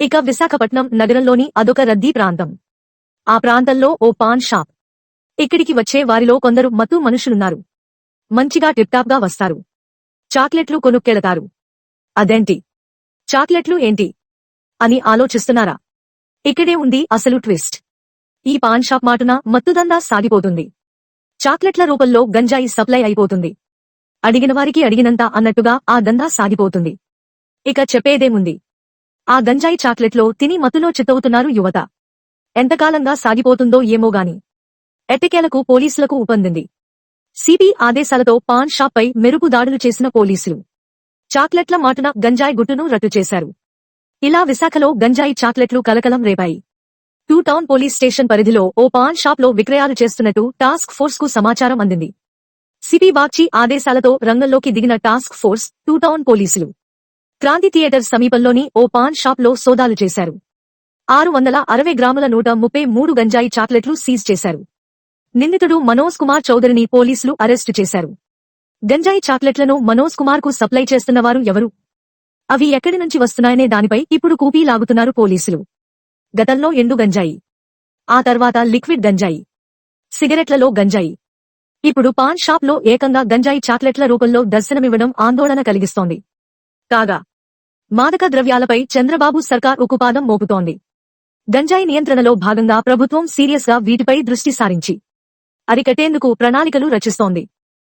ఇక విశాఖపట్నం నగరంలోని అదొక రద్దీ ప్రాంతం. ఆ ప్రాంతంలో ఓ పాన్ షాప్. ఇక్కడికి వచ్చే వారిలో కొందరు మత్తు మనుషులున్నారు. మంచిగా టిప్టాప్గా వస్తారు. చాక్లెట్లు కొనుక్కెళతారు. అదేంటి? చాక్లెట్లు ఏంటి? అని ఆలోచిస్తున్నారా? ఇక్కడే ఉంది అసలు ట్విస్ట్. ఈ పాన్ షాప్ మాటున మత్తుదందా సాగిపోతుంది. చాక్లెట్ల రూపంలో గంజాయి సప్లై అయిపోతుంది. అడిగిన వారికి అడిగినంత అన్నట్టుగా ఆ దందా సాగిపోతుంది. ఇక చెప్పేదేముంది? ఆ గంజాయి చాక్లెట్లో తిని మత్తులో చిత్తవుతున్నారు యువత. ఎంతకాలంగా సాగిపోతుందో ఏమోగాని ఎట్టకేలకు పోలీసులకు ఉపందింది సిపి ఆదేశాలతో పాన్ షాప్ పై మెరుపు దాడులు చేసిన పోలీసులు. చాక్లెట్ల మాటున గంజాయి గుట్టును రట్టు చేశారు. ఇలా విశాఖలో గంజాయి చాక్లెట్లు కలకలం రేపాయి. టూ టౌన్ పోలీస్ స్టేషన్ పరిధిలో ఓ పాన్ షాప్లో విక్రయాలు చేస్తున్నట్టు టాస్క్ ఫోర్స్కు సమాచారం అందింది. సిపి బాగ్చి ఆదేశాలతో రంగంలోకి దిగిన టాస్క్ ఫోర్స్ టూ టౌన్ పోలీసులు. క్రాంతి థియేటర్ సమీపంలోని ఓ పాన్ షాప్లో సోదాలు చేశారు. ఆరు వందల అరవై గ్రాముల నూట ముప్పై మూడు గంజాయి చాక్లెట్లు సీజ్ చేశారు. నిందితుడు మనోజ్ కుమార్ చౌదరిని పోలీసులు అరెస్టు చేశారు. గంజాయి చాక్లెట్లను మనోజ్ కుమార్కు సప్లై చేస్తున్నవారు ఎవరు? అవి ఎక్కడి నుంచి వస్తున్నాయనే దానిపై ఇప్పుడు కూపీ లాగుతున్నారు పోలీసులు. గతంలో ఎండు గంజాయి. ఆ తర్వాత లిక్విడ్ గంజాయి. సిగరెట్లలో గంజాయి. ఇప్పుడు పాన్ షాప్లో ఏకంగా గంజాయి చాక్లెట్ల రూపంలో దర్శనమివ్వడం ఆందోళన కలిగిస్తోంది. కాగా మాదక ద్రవ్యాలపై చంద్రబాబు సర్కార్ ఉక్కుపాదం మోపుతోంది. గంజాయి నియంత్రణలో భాగంగా ప్రభుత్వం సీరియస్గా వీటిపై దృష్టి సారించి అరికట్టేందుకు ప్రణాళికలు రచిస్తోంది.